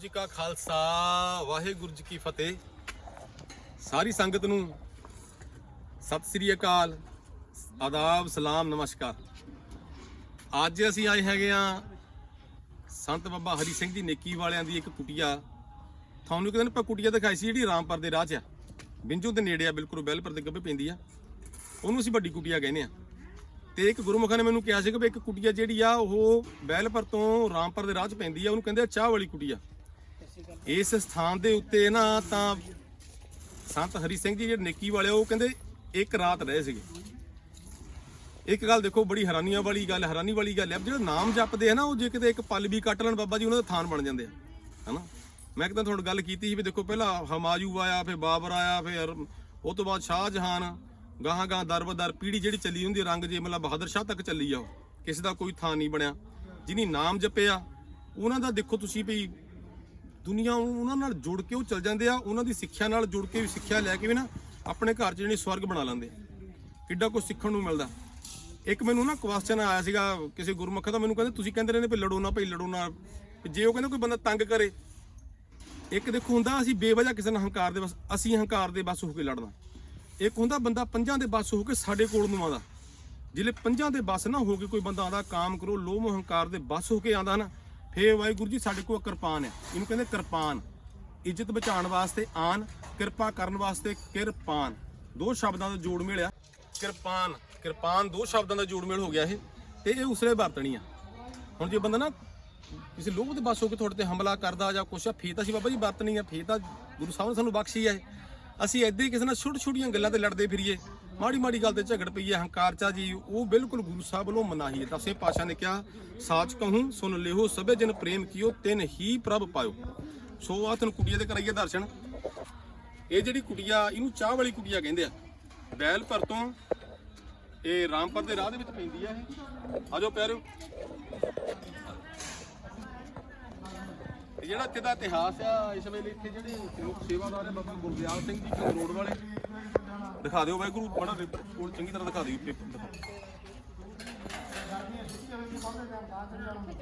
ਜੀ ਕਾ ਖਾਲਸਾ, ਵਾਹਿਗੁਰੂ ਜੀ ਕੀ ਫਤਿਹ। ਸਾਰੀ ਸੰਗਤ ਨੂੰ ਸਤਿ ਸ੍ਰੀ ਅਕਾਲ, ਆਦਾਬ, ਸਲਾਮ, ਨਮਸਕਾਰ। ਅੱਜ ਅਸੀਂ ਆਏ ਹੈਗੇ ਆ ਸੰਤ ਬਾਬਾ ਹਰੀ ਸਿੰਘ ਦੀ ਨੇਕੀ ਵਾਲਿਆਂ ਦੀ ਇੱਕ ਕੁਟੀਆ। ਤੁਹਾਨੂੰ ਇੱਕ ਆਪਾਂ ਕੁਟੀਆ ਦਿਖਾਈ ਸੀ, ਜਿਹੜੀ ਰਾਮਪੁਰ ਦੇ ਰਾਹ 'ਚ ਆ। ਬਿੰਜੂ ਦੇ ਨੇੜੇ ਆ, ਬਿਲਕੁਲ ਬੈਲਪੁਰ ਦੇ ਗੱਭੇ ਪੈਂਦੀ ਆ। ਉਹਨੂੰ ਅਸੀਂ ਵੱਡੀ ਕੁਟੀਆ ਕਹਿੰਦੇ ਆ। ਤੇ ਇੱਕ ਗੁਰਮੁਖਾਂ ਨੇ ਮੈਨੂੰ ਕਿਹਾ ਸੀ ਕਿ ਵੀ ਇੱਕ ਕੁਟੀਆ ਜਿਹੜੀ ਆ, ਉਹ ਬੈਲਪੁਰ ਤੋਂ ਰਾਮਪੁਰ ਦੇ ਰਾਹ 'ਚ ਪੈਂਦੀ ਆ। ਉਹਨੂੰ ਕਹਿੰਦੇ ਆ ਚਾਹ ਵਾਲੀ ਕੁਟੀਆ। ਇਸ ਸਥਾਨ ਦੇ ਉੱਤੇ ਨਾ ਤਾਂ ਸੰਤ ਹਰੀ ਸਿੰਘ ਜੀ ਜਿਹੜੇ ਨੇਕੀ ਵਾਲੇ ਆ, ਉਹ ਕਹਿੰਦੇ ਇੱਕ ਰਾਤ ਰਹੇ ਸੀਗੇ। ਇੱਕ ਗੱਲ ਦੇਖੋ ਬੜੀ ਹੈਰਾਨੀਆਂ ਵਾਲੀ ਗੱਲ ਹੈਰਾਨੀ ਵਾਲੀ ਗੱਲ ਹੈ। ਜਿਹੜਾ ਨਾਮ ਜਪਦੇ ਆ ਨਾ ਉਹ ਜੇ ਕਿਤੇ ਇੱਕ ਪਲ ਵੀ ਕੱਟ ਲੈਣ ਬਾਬਾ ਜੀ ਉਹਨਾਂ ਦਾ ਥਾਨ ਬਣ ਜਾਂਦੇ ਆ ਹਨਾ? ਮੈਂ ਕਿਤੇ ਤੁਹਾਡੇ ਗੱਲ ਕੀਤੀ ਸੀ ਵੀ ਦੇਖੋ ਪਹਿਲਾਂ ਹਮਾਯੂ ਆਇਆ ਫਿਰ ਬਾਬਰ ਆਇਆ ਫਿਰ ਉਹ ਤੋਂ ਬਾਅਦ ਸ਼ਾਹ ਜਹਾਨ ਗਾਹਾਂ ਗਾਹਾਂ ਦਰ ਬਦਰ ਪੀੜੀ ਜਿਹੜੀ ਚੱਲੀ ਹੁੰਦੀ ਰੰਗ ਜੇ ਮਤਲਬ ਬਹਾਦਰ ਸ਼ਾਹ ਤੱਕ ਚੱਲੀ ਆ ਉਹ। ਕਿਸੇ ਦਾ ਕੋਈ ਥਾਨ ਨਹੀਂ ਬਣਿਆ। ਜਿਹਨੀ ਨਾਮ ਜਪਿਆ ਉਹਨਾਂ ਦਾ ਦੇਖੋ ਤੁਸੀਂ ਵੀ ਦੁਨੀਆ ਉਹਨਾਂ ਨਾਲ ਜੁੜ ਕੇ ਉਹ ਚੱਲ ਜਾਂਦੇ ਆ, ਉਹਨਾਂ ਦੀ ਸਿੱਖਿਆ ਨਾਲ ਜੁੜ ਕੇ ਵੀ ਸਿੱਖਿਆ ਲੈ ਕੇ ਵੀ ਨਾ ਆਪਣੇ ਘਰ 'ਚ ਜਿਹੜੀ ਸਵਰਗ ਬਣਾ ਲੈਂਦੇ। ਕਿੱਡਾ ਕੁਝ ਸਿੱਖਣ ਨੂੰ ਮਿਲਦਾ। ਇੱਕ ਮੈਨੂੰ ਨਾ ਕੁਐਸਚਨ ਆਇਆ ਸੀਗਾ ਕਿਸੇ ਗੁਰਮੁਖ ਦਾ, ਮੈਨੂੰ ਕਹਿੰਦੇ, ਤੁਸੀਂ ਕਹਿੰਦੇ ਰਹਿੰਦੇ ਵੀ ਲੜੋ ਨਾ ਭਈ, ਲੜੋ ਨਾ। ਜੇ ਉਹ ਕਹਿੰਦੇ ਕੋਈ ਬੰਦਾ ਤੰਗ ਕਰੇ, ਇੱਕ ਦੇਖੋ ਹੁੰਦਾ ਅਸੀਂ ਬੇਵਜ੍ਹਾ ਕਿਸੇ ਨਾਲ ਹੰਕਾਰ ਦੇ ਬਸ, ਅਸੀਂ ਹੰਕਾਰ ਦੇ ਬਸ ਹੋ ਕੇ ਲੜਨਾ। ਇੱਕ ਹੁੰਦਾ ਬੰਦਾ ਪੰਜਾਂ ਦੇ ਬਸ ਹੋ ਕੇ ਸਾਡੇ ਕੋਲ ਨੂੰ ਆਉਂਦਾ। ਜਿਹੜੇ ਪੰਜਾਂ ਦੇ ਬਸ ਨਾ ਹੋ ਕੇ ਕੋਈ ਬੰਦਾ ਆਉਂਦਾ, ਕਾਮ ਕਰੋ, ਲੋਭ ਹੰਕਾਰ ਦੇ ਬਸ ਹੋ ਕੇ ਆਉਂਦਾ ਨਾ। ਫੇਰ ਵਾਹਿਗੁਰੂ ਜੀ, ਸਾਡੇ ਕੋਲ ਕਿਰਪਾਨ ਹੈ। ਇਹਨੂੰ ਕਹਿੰਦੇ ਕਿਰਪਾਨ। ਇੱਜ਼ਤ ਬਚਾਉਣ ਵਾਸਤੇ ਆਨ, ਕਿਰਪਾ ਕਰਨ ਵਾਸਤੇ ਕਿਰਪਾਨ। ਦੋ ਸ਼ਬਦਾਂ ਦਾ ਜੋੜ ਮੇਲ ਆ ਕਿਰਪਾਨ ਕਿਰਪਾਨ, ਦੋ ਸ਼ਬਦਾਂ ਦਾ ਜੋੜ ਮੇਲ ਹੋ ਗਿਆ ਇਹ। ਤੇ ਇਹ ਉਸਲੇ ਵਰਤਣੀ ਆ। ਹੁਣ ਜੇ ਬੰਦਾ ਨਾ ਕਿਸੇ ਲੋਭ ਦੇ ਬਸ ਹੋ ਕੇ ਤੁਹਾਡੇ ਤੇ ਹਮਲਾ ਕਰਦਾ ਜਾਂ ਕੁਛ ਆ, ਫੇਰ ਤਾਂ ਅਸੀਂ ਬਾਬਾ ਜੀ ਵਰਤਣੀ ਆ। ਫੇਰ ਤਾਂ ਗੁਰੂ ਸਾਹਿਬ ਨੇ ਸਾਨੂੰ ਬਖਸ਼ੀ ਆ ਅਸੀਂ ਏਦਾਂ ਹੀ ਕਿਸੇ ਨਾਲ ਛੋਟੀ ਛੋਟੀਆਂ ਗੱਲਾਂ ਤੇ ਲੜਦੇ ਫਿਰੀਏ। ਮਾੜੀ ਮਾੜੀ ਗੱਲ ਤੇ ਝਗੜ ਪਈਏ ਹੰਕਾਰ ਚਾ ਜੀ। ਉਹ ਬਿਲਕੁਲ ਗੁਰੂ ਸਾਹਿਬ ਵੱਲੋਂ ਮਨਾਹੀ ਹੈ। ਦਸੇ ਪਾਸ਼ਾ ਨੇ ਕਿਹਾ, ਸਾਚ ਕਹੂੰ ਸੁਨ ਲਿਹੋ, ਸਭੇ ਜਨ ਪ੍ਰੇਮ ਕੀਓ, ਤਿੰਨ ਹੀ ਪ੍ਰਭ ਪਾਇਓ। ਸੋ ਆ ਤੁਹਾਨੂੰ ਕੁੜੀਆਂ ਦੇ ਕਰਾਈਏ ਦਰਸ਼ਨ। ਇਹ ਜਿਹੜੀ ਕੁੜੀਆ ਇਹਨੂੰ ਚਾਹ ਵਾਲੀ ਕੁੜੀਆ ਕਹਿੰਦੇ ਆ। ਬੈਲਪੁਰ ਤੋਂ ਇਹ ਰਾਮਪੁਰ ਦੇ ਰਾਹ ਦੇ ਵਿੱਚ ਪੈਂਦੀ ਆ ਇਹ। ਆਜੋ ਪਿਆਰਿਓ। ਤੇ ਜਿਹੜਾ ਇੱਥੇ ਦਾ ਇਤਿਹਾਸ ਆ, ਇਸ ਵੇਲੇ ਇੱਥੇ ਜਿਹੜੇ ਲੋਕ ਸੇਵਾਦਾਰ ਆ, ਬਾਬਾ ਗੁਰਦਿਆਲ ਸਿੰਘ ਜੀ ਚੰਦ ਵਾਲੇ। ਦਿਖਾ ਦਿਓ ਵਾਹਿਗੁਰੂ, ਬੜਾ ਰਿਪੋਰਟ ਚੰਗੀ ਤਰ੍ਹਾਂ ਦਿਖਾ ਦਿਓ ਪੇਪਰ ਦਿਖਾ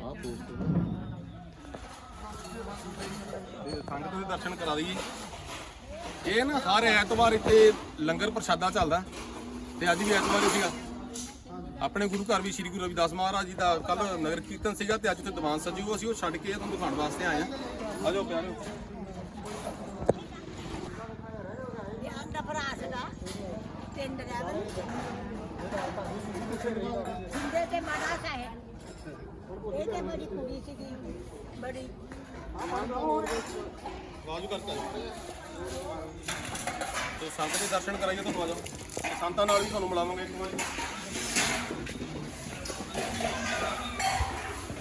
ਆਹ ਤੇ ਸੰਗਤ ਦੇ ਦਰਸ਼ਨ ਕਰਾ ਦਈਏ। ਇਹ ਨਾ ਹਰ ਐਤਵਾਰ ਇੱਥੇ ਲੰਗਰ ਪ੍ਰਸ਼ਾਦਾ ਚੱਲਦਾ, ਤੇ ਅੱਜ ਵੀ ਐਤਵਾਰ ਹੀ ਸੀਗਾ। ਆਪਣੇ ਗੁਰੂ ਘਰ ਵੀ ਸ੍ਰੀ ਗੁਰੂ ਰਵਿਦਾਸ ਮਹਾਰਾਜ ਜੀ ਦਾ ਕੱਲ ਨਗਰ ਕੀਰਤਨ ਸੀਗਾ, ਤੇ ਅੱਜ ਤੇ ਦੀਵਾਨ ਸਜੂ ਅਸੀਂ ਉਹ ਛੱਡ ਕੇ ਤੁਹਾਨੂੰ ਦਿਖਾਉਣ ਵਾਸਤੇ ਆਏ ਆ। ਆਜੋ ਪਿਆਰਿਓ ਧਿਆਨ ਦਾ ਭਰਾ ਸੀਗਾ ਪਿੰਡ ਰੈਵਲ ਜਿੰਦੇ ਤੇ ਮਾੜਾ ਸਾਹਿਬ। ਇਹ ਤੇ ਮੇਰੀ ਕੁੜੀ ਸੀਗੀ, ਬੜੀ। ਬਾਜੂ ਕਰਕੇ ਤੇ ਸੰਤ ਦੇ ਦਰਸ਼ਨ ਕਰਾਈਏ ਤੁਹਾਨੂੰ ਆਜੋ ਤੇ ਸੰਤਾਂ ਨਾਲ ਵੀ ਤੁਹਾਨੂੰ ਮਿਲਾਵਾਂਗੇ ਇੱਕ ਵਾਰੀ।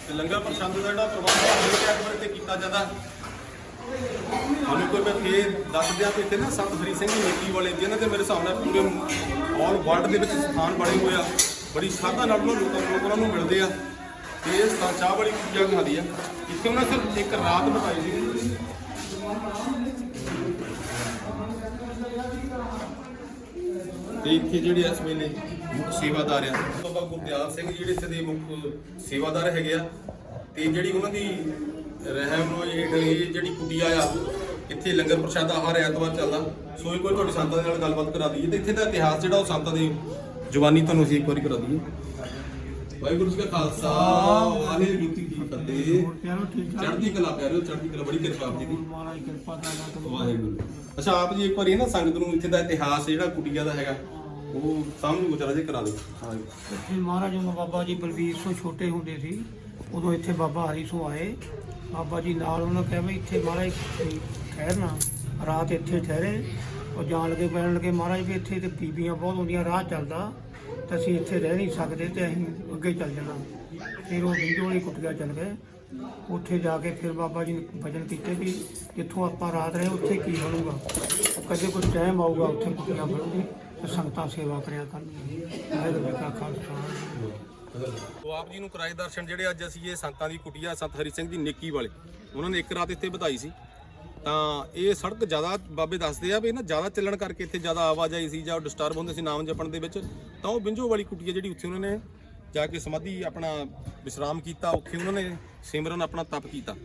ਤੇ ਲੰਗਰ ਪ੍ਰਸ਼ਾਦ ਦਾ ਜਿਹੜਾ ਪ੍ਰਬੰਧ ਹੈ ਹਰੇਕ ਐਤਵਾਰ ਤੇ ਕੀਤਾ ਜਾਂਦਾ। ਸਾਨੂੰ ਕੋਈ ਮੈਂ ਫੇਰ ਦੱਸ ਦਿਆਂ ਕਿ ਇੱਥੇ ਨਾ ਸੰਤ ਹਰੀ ਸਿੰਘ ਜੀ ਨੇਕੀ ਵਾਲੇ ਜਿਨ੍ਹਾਂ ਦੇ ਮੇਰੇ ਹਿਸਾਬ ਨਾਲ ਪੂਰੇ ਆਲ ਵਰਲਡ ਦੇ ਵਿੱਚ ਸਥਾਨ ਬਣੇ ਹੋਏ ਆ। ਬੜੀ ਸ਼ਰਧਾ ਨਾਲ ਉਹਨਾਂ ਲੋਕਾਂ ਨੂੰ ਉਹਨਾਂ ਨੂੰ ਮਿਲਦੇ ਆ। ਤੇ ਇਹ ਚਾਹ ਵਾਲੀ ਪੂਜਾ ਖਾਦੀ ਆ। ਇੱਥੇ ਉਹਨਾਂ ਸਿਰਫ ਇੱਕ ਰਾਤ ਬਿਤਾਈ ਸੀ। ਤੇ ਇੱਥੇ ਜਿਹੜੇ ਇਸ ਵੇਲੇ ਮੁੱਖ ਸੇਵਾਦਾਰ ਆ, ਬਾਬਾ ਗੁਰਦਿਆਲ ਸਿੰਘ ਜਿਹੜੇ ਇੱਥੇ ਦੇ ਮੁੱਖ ਸੇਵਾਦਾਰ ਹੈਗੇ ਆ, ਤੇ ਜਿਹੜੀ ਉਹਨਾਂ ਦੀ ਰਹਿਮ ਰੋਜ਼ ਇਹ ਜਿਹੜੀ ਕੁਟੀਆ ਆ ਇੱਥੇ ਲੰਗਰ ਪ੍ਰਸ਼ਾਦਾ ਹਰ ਐਤਵਾਰ ਚੱਲਦਾ। ਸੋ ਇਹ ਕੋਈ ਤੁਹਾਡੀ ਸੰਤਾਂ ਦੇ ਨਾਲ ਗੱਲਬਾਤ ਕਰਾ ਦਈਏ ਤੇ ਇੱਥੇ ਦਾ ਇਤਿਹਾਸ ਜਿਹੜਾ ਉਹ ਸੰਤਾਂ ਦੀ ਜਵਾਨੀ ਤੁਹਾਨੂੰ ਅਸੀਂ ਇੱਕ ਵਾਰੀ ਕਰਾ ਦਈਏ। ਵਾਹਿਗੁਰੂ ਜੀ ਕਾ ਖਾਲਸਾ ਵਾਹਿਗੁਰੂ ਜੀ ਕੀ ਫਤਿਹ। ਚੜ੍ਹਦੀ ਕਲਾ ਪਿਆਰਿਓ ਚੜ੍ਹਦੀ ਕਲਾ ਬੜੀ ਕਿਰਪਾ ਆਪ ਜੀ ਦੀ। ਵਾਹਿਗੁਰੂ। ਅੱਛਾ ਆਪ ਜੀ ਇੱਕ ਵਾਰੀ ਨਾ ਸੰਗਤ ਨੂੰ ਇੱਥੇ ਦਾ ਇਤਿਹਾਸ ਜਿਹੜਾ ਕੁਟੀਆ ਦਾ ਹੈਗਾ ਉਹ ਸਾਹਮਣੇ ਗੁਚਰਾ ਜੇ ਕਰਾ ਦਿਓ। ਹਾਂ ਜੀ। ਮਹਾਰਾਜ ਜਦੋਂ ਬਾਬਾ ਜੀ ਬਲਵੀਰ ਤੋਂ ਛੋਟੇ ਹੁੰਦੇ ਸੀ। ਉਦੋਂ ਇੱਥੇ ਬਾਬਾ ਹਰੀ ਤੋਂ ਆਏ। ਬਾਬਾ ਜੀ ਨਾਲ ਉਹਨਾਂ ਕਿਹਾ ਵੀ ਇੱਥੇ ਮਹਾਰਾਜ ਠਹਿਰਨਾ ਰਾਤ ਇੱਥੇ ਠਹਿਰੇ। ਉਹ ਜਾਣ ਲੱਗੇ ਪੈਣ ਲੱਗੇ, ਮਹਾਰਾਜ ਵੀ ਇੱਥੇ ਤੇ ਬੀਬੀਆਂ ਬਹੁਤ ਹੁੰਦੀਆਂ, ਰਾਹ ਚੱਲਦਾ। ਤੇ ਅਸੀਂ ਇੱਥੇ ਰਹਿ ਨਹੀਂ ਸਕਦੇ ਤੇ ਅਸੀਂ ਅੱਗੇ ਚੱਲ ਜਾਣਾ। ਫਿਰ ਉਹ ਬਿੰਦੂ ਵਾਲੀ ਕੁਟੀਆ ਚੱਲ ਗਏ। ਉੱਥੇ ਜਾ ਕੇ ਫਿਰ ਬਾਬਾ ਜੀ ਨੇ ਭਜਨ ਕੀਤੇ ਵੀ ਜਿੱਥੋਂ ਆਪਾਂ ਰਾਤ ਰਹੇ, ਉੱਥੇ ਕੀ ਬਣੂਗਾ? ਕਦੇ ਕੋਈ ਟਾਈਮ ਆਊਗਾ, ਉੱਥੇ ਕੁੱਟਿਆ ਬਣੂਗੀ ਤੇ ਸੰਗਤਾਂ ਸੇਵਾ ਕਰਿਆ ਕਰਨਗੀਆਂ। ਵਾਹਿਗੁਰੂ ਜੀ ਕਾ ਖਾਲਸਾ। ਉਹ ਆਪ ਜੀ ਨੂੰ ਕਿਰਾਏ ਦਰਸ਼ਨ ਜਿਹੜੇ ਅੱਜ ਅਸੀਂ ਇਹ ਸੰਤਾਂ ਦੀ ਕੁਟੀਆ, ਸੰਤ ਹਰੀ ਸਿੰਘ ਦੀ ਨੇਕੀ ਵਾਲੇ। ਉਹਨਾਂ ਨੇ ਇੱਕ ਰਾਤ ਇੱਥੇ ਬਿਤਾਈ ਸੀ। ਤਾਂ ਇਹ ਸੜਕ ਜ਼ਿਆਦਾ ਬਾਬੇ ਦੱਸਦੇ ਆ ਵੀ ਨਾ ਜ਼ਿਆਦਾ ਚੱਲਣ ਕਰਕੇ ਇੱਥੇ ਜ਼ਿਆਦਾ ਆਵਾਜਾਈ ਸੀ ਜਾਂ ਡਿਸਟਰਬ ਹੁੰਦੇ ਸੀ ਨਾਮ ਜਪਣ ਦੇ ਵਿੱਚ। ਤਾਂ ਉਹ ਬਿੰਜੋ ਵਾਲੀ ਕੁਟੀਆ ਜਿਹੜੀ ਉੱਥੇ ਉਹਨਾਂ ਨੇ ਜਾ ਕੇ ਸਮਾਧੀ ਆਪਣਾ ਵਿਸ਼ਰਾਮ ਕੀਤਾ, ਉੱਥੇ ਉਹਨਾਂ ਨੇ ਸਿਮਰਨ ਆਪਣਾ ਤਪ ਕੀਤਾ।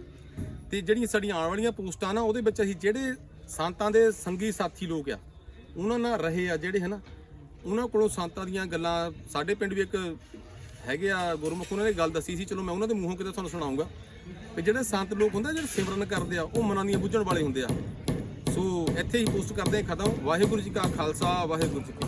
ਤੇ ਜਿਹੜੀਆਂ ਸਾਡੀਆਂ ਆਉਣ ਵਾਲੀਆਂ ਪੋਸਟਾਂ ਨਾ, ਉਹਦੇ ਵਿੱਚ ਅਸੀਂ ਜਿਹੜੇ ਸੰਤਾਂ ਦੇ ਸੰਗੀ ਸਾਥੀ ਲੋਕ ਆ, ਉਹਨਾਂ ਨਾਲ ਰਹੇ ਆ ਜਿਹੜੇ ਹਨਾ, ਉਹਨਾਂ ਕੋਲੋਂ ਸੰਤਾਂ ਦੀਆਂ ਗੱਲਾਂ, ਸਾਡੇ ਪਿੰਡ ਵੀ ਇੱਕ ਹੈਗੇ ਆ ਗੁਰਮੁਖ ਉਹਨਾਂ ਨੇ ਗੱਲ ਦੱਸੀ ਸੀ ਚਲੋ ਮੈਂ ਉਹਨਾਂ ਦੇ ਮੂੰਹੋਂ ਕਿਤੇ ਤੁਹਾਨੂੰ ਸੁਣਾਉਂਗਾ। ਤੇ ਜਿਹੜੇ ਸੰਤ ਲੋਕ ਹੁੰਦੇ ਆ, ਜਿਹੜੇ ਸਿਮਰਨ ਕਰਦੇ ਆ ਉਹ ਮਨਾਂ ਦੀਆਂ ਬੁੱਝਣ ਵਾਲੇ ਹੁੰਦੇ ਆ। ਸੋ ਇੱਥੇ ਹੀ ਪੋਸਟ ਕਰਦੇ ਆ ਖਤਮ। ਵਾਹਿਗੁਰੂ ਜੀ ਕਾ ਖਾਲਸਾ ਵਾਹਿਗੁਰੂ ਜੀ ਕੀ